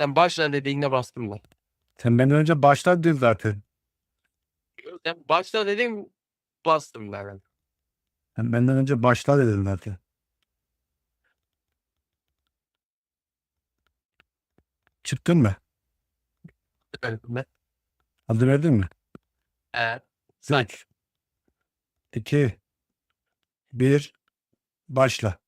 Sen başla dediğinde bastım ben. Sen benden önce başla dedin zaten. Sen başla dedim bastım ben. Sen benden önce başla dedin zaten. Çıktın mı? Önüme. Adı verdin mi? Evet. Saç. 2 1 Başla.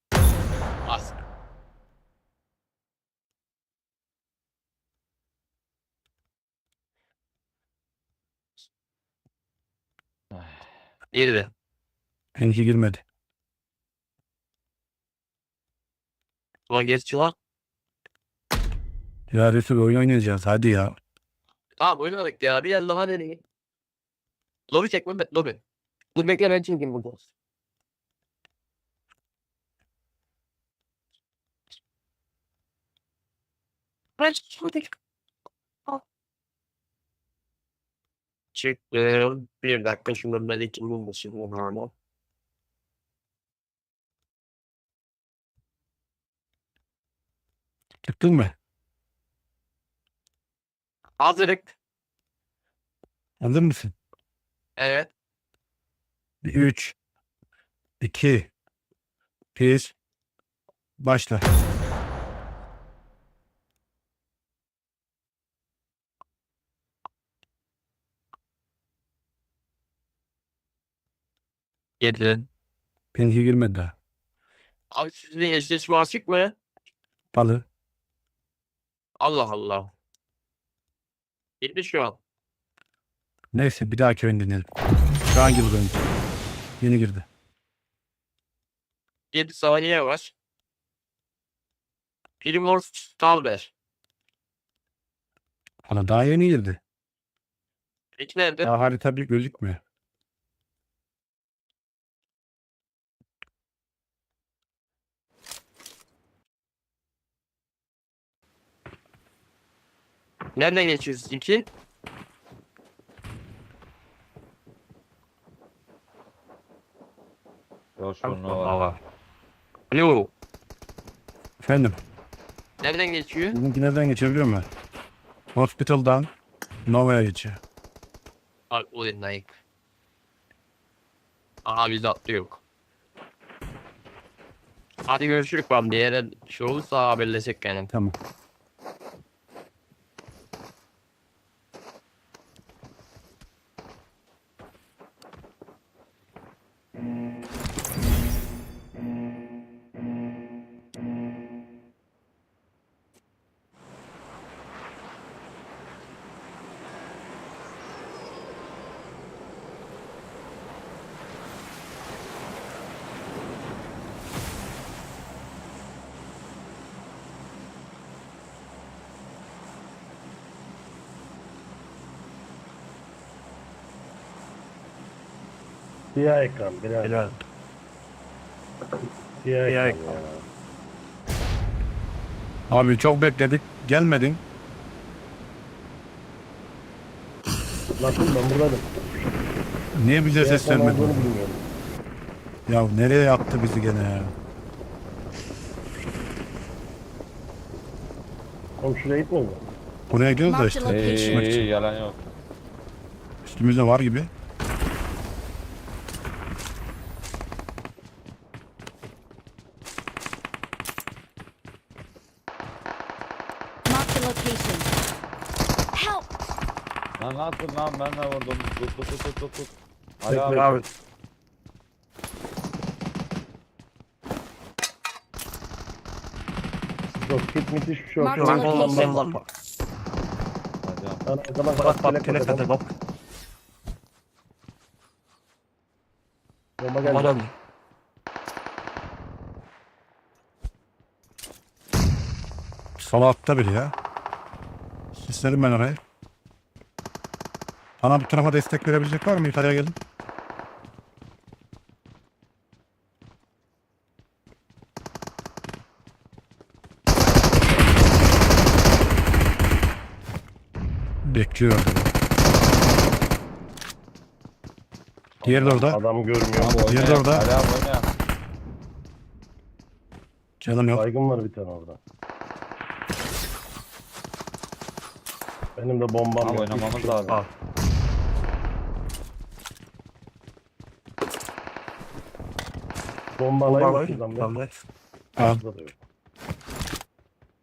Girdi. Benimki girmedi. Ulan geri çık. Ya Resul oyun oynayacağız hadi ya. Tamam oynadık ya. Bir yer daha deneyin. Lobi çekme be- lobi. Dur bekle ben çekeyim burada. Ben şuradaki... Çıktım. Bir dakika şimdi ben için bulmasın. Onu Çıktın mı? Hazırlık. Hazır mısın? Evet. 3 2 1 Başla. Girdin. Benimki girmedi daha. Abi sizin eşleşme açık mı? Balı. Allah Allah. Girdi şu an. Neyse bir dahaki oyun deneyelim. Şu an girdi oyun. Yeni girdi. 7 saniye var. Primor Stalber. Hala daha yeni girdi. Peki nerede? Daha harita bir gözükmüyor. Nereden geçiyorsun iki? Yosunlu Alo. Efendim. Nereden geçiyor? Bizimki nereden geçiyor biliyor musun? Hospital'dan Nova'ya geçiyor. Bak o Nike. Aha biz atlıyor. Hadi görüşürüz ben bir yere şey olursa haberleşecek yani. Tamam. Siyah ekran biraz. Helal. Siyah, Siyah ekran. ekran. ya. Abi çok bekledik. Gelmedin. Nasıl ben buradaydım. Niye bize Siyah ses vermedin? Ya nereye yaktı bizi gene ya? Şuraya gitmiyor mu? Buraya gidiyoruz da işte. iyi, yalan yok. Üstümüzde var gibi. Marked a location. Help! Nasıl lan ben de vurdum. Tut tut tut tut tut. Bekle Ayağım. Abi. Yok git mit hiçbir şey yok. Marked Şuradan location. soldan bak. Hocam. Lan arkadan Bak bak telefon telefon. bak. Bomba geldi. Adam. Sol altta biri ya. Sislerim ben oraya. Bana bu tarafa destek verebilecek var mı? Yukarıya gelin. Bekliyor. Diğeri de orada. Adam görmüyor. Tamam, Diğeri de oyna. orada. Oyna. Canım yok. Baygın var bir tane orada. Benim de bombam Ama yok. oynamamız lazım. Yok. Bomba alayım mı şuradan da yok.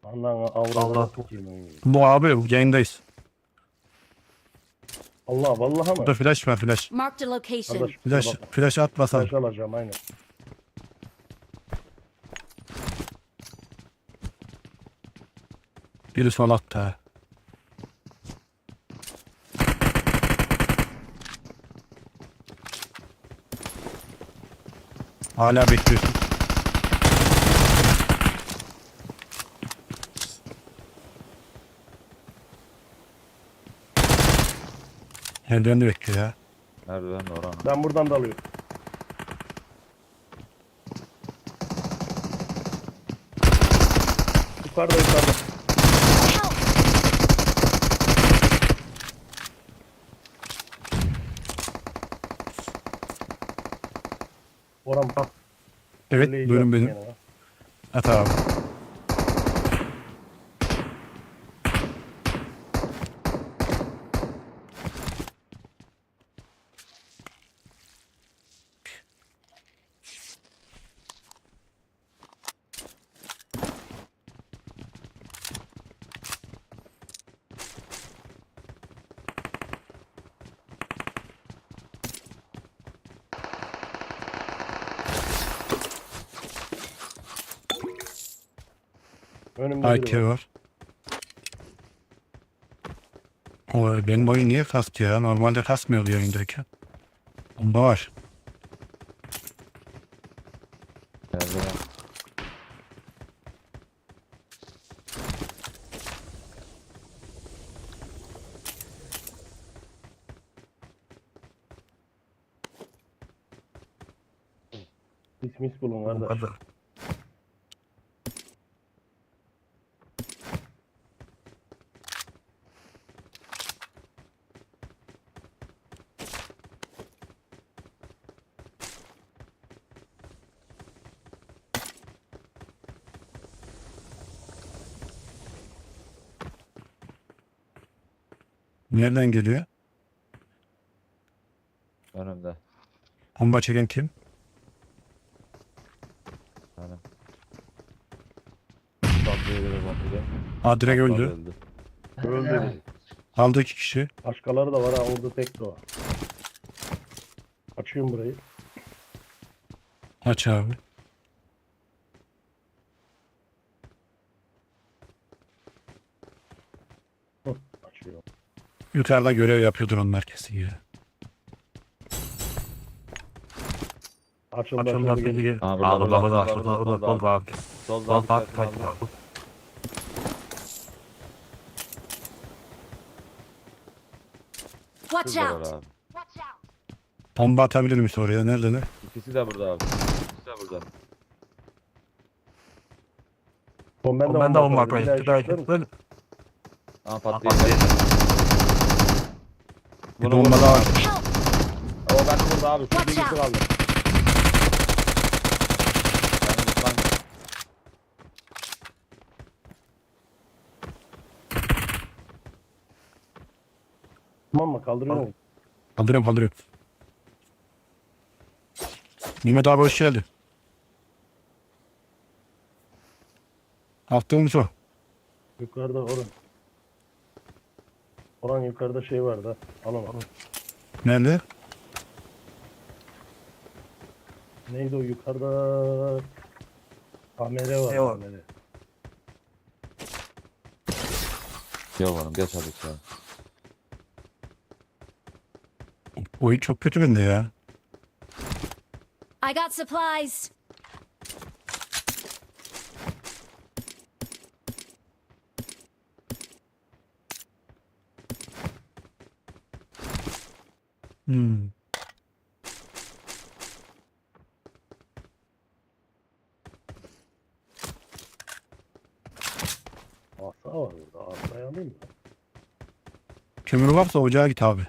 Allah'ın avradına Allah. sokayım oyunu. Bu abi yayındayız. Allah vallahi ama. Burada flash var flash. Marked a location. Kardeş, Flash, bak, flash atmasan. flash alacağım aynen. Biri sol attı. Hala bekliyorsun. Eldiven de bekliyor ya. Nereden de oran? Ben buradan da alıyorum. Yukarıda yukarıda. Orhan bak. Evet bölüm yaptın benim. yanına. Abi. Önümde AK biri var. var. O benim oyun niye kastı ya? Normalde kasmıyordu yayındayken. Bomba var. Nereden? Mis mis bulun kardeş. Nereden geliyor? Önümde. Bomba çeken kim? Benim. Göre. Aa direkt öldü. Öldü. Öldü. Aldı iki kişi. Başkaları da var ha orada tek de var. Açıyorum burayı. Aç abi. Hı, Açıyorum. Yukarıda görev yapıyordur onlar kesin ya. Açıldı açıldı. dedi gelin. ki. Aa, burada, burada burada, burada burada, burada burada, burada bak. Soldan Bak bak dikkatini bak. aldım. Watch out! abi. Bomba atabilir misin oraya? Neredeler? İkisi de burada abi. İkisi de burada. Oğlum ben de bomba var. Bir daha? Aa patlayacak. Bir Bunu bomba vurun daha var. Help! O ben burada abi. Şu Watch bilgisi out. kaldı. Yani lütfen Tamam mı? Kaldırıyor musun? Kaldırıyorum kaldırıyorum. Nimet abi hoş geldin. Attığım su. Yukarıda Orhan. Orhan yukarıda şey var da. Al onu. Nerede? Neydi o yukarıda? AMR var. Ne var? AMR. Yalvarırım geç hadi sen. Oyun çok kötü bende ya. I got supplies! Hmm. Asa var burada. Asayı alayım mı? Kömür varsa ocağa git abi.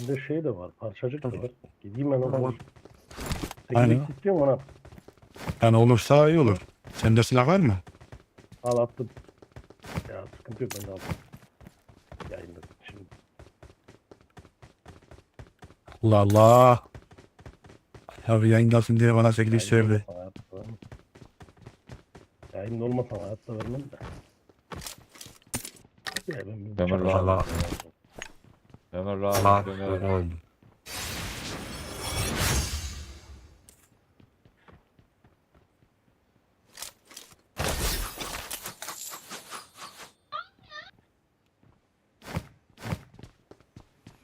Bende şey de var. Parçacık da var. Gideyim ben Tamam. Aynen. Teknik istiyorum ona. Yani olursa iyi olur. Sende silah var mı? Al attım. Ya sıkıntı yok ben de aldım. Yayında şimdi. Allah Allah. Ya bir yayındasın diye bana 8 Yayında söyledi. olmasa hayatta vermem. Yayında olmasa hayatta vermem de. Ya ben bir Ömer bıçak- Allah. Ömer Allah. rahat Ömer. oldu.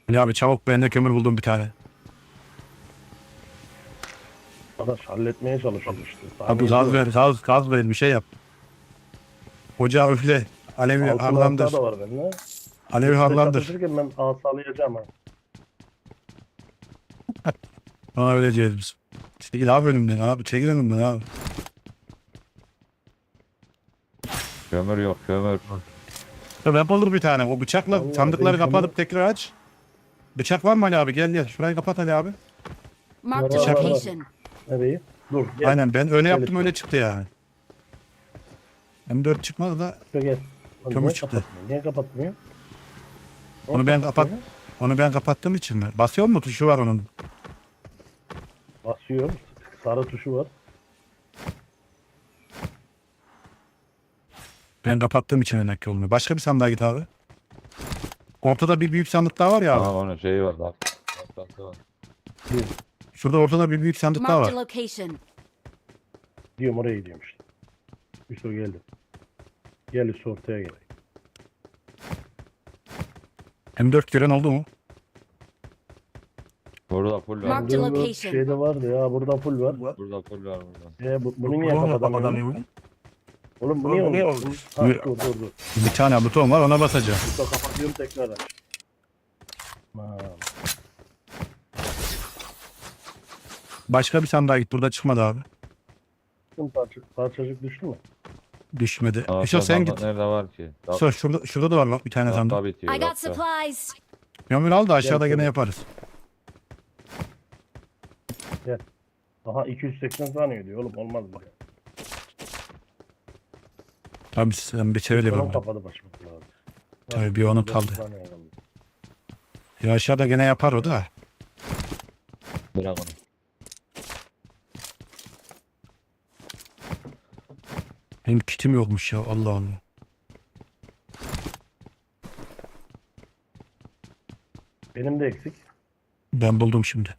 Ali abi çabuk ben de kömür buldum bir tane. Arkadaş halletmeye çalışıyor işte. Abi gaz ver, gaz, gaz ver bir şey yap. Ocağı üfle. Alevi Altın harlandır. da var bende. Alevi harlandır. Çalışırken ben asalayacağım ha. Bana öyle diyeceğiz biz. Çekil abi önümden abi. Çekil önümden abi. Kömür yok kömür. Ya ben bulur bir tane. O bıçakla Allah, sandıkları kapatıp tekrar aç. Bıçak var mı Ali abi? Gel gel. Şurayı kapat Ali abi. Var, var, var. location. Nereyi? Dur gel. Aynen ben öyle yaptım Gel. öyle çıktı yani. M4 çıkmadı da Gel. gel. Lan Kömür niye çıktı. kapatmıyor? Niye kapatmıyor? Onu ben kapat- onu ben kapattığım için mi? Basıyor mu tuşu var onun? Basıyor. Sarı tuşu var. Ben kapattığım için ki olmuyor. Başka bir sandığa git abi. Ortada bir büyük sandık daha var ya abi. Aha onun şeyi var bak. Bak, bak, bak. Şurada ortada bir büyük sandık daha Marked a var. location. Diyorum oraya gidiyorum işte. Hüso geldi. Gel Hüso ortaya gel. M4 gören oldu mu? Burada full var. Mark location. Şeyde vardı ya burada full var. Burada full var burada. E, bu, bunu niye kapatamıyorsun? Oğlum bu niye Bu niye olmuş? olmuş? Ha, dur dur dur. Bir tane buton var ona basacağım. Hüso kapatıyorum tekrar aç. Aman. Başka bir sandığa git. Burada çıkmadı abi. Bütün parça, parçacık düştü mü? Düşmedi. Aa, Hüso sen sandık git. Nerede var ki? Da- Hüso şurada, şurada da var bak bir tane sandık. Dakika bitiyor. I got dakika. supplies. Kömür al da aşağıda Gel, gene gel. yaparız. Aha 280 saniye diyor oğlum olmaz bu. ya. Tabii sen bir çevir Tamam yapalım. kapadı başımı. Tabii bir onu kaldı. Ya aşağıda gene yapar o da. Bırak onu. Benim kitim yokmuş ya Allah Allah. Benim de eksik. Ben buldum şimdi.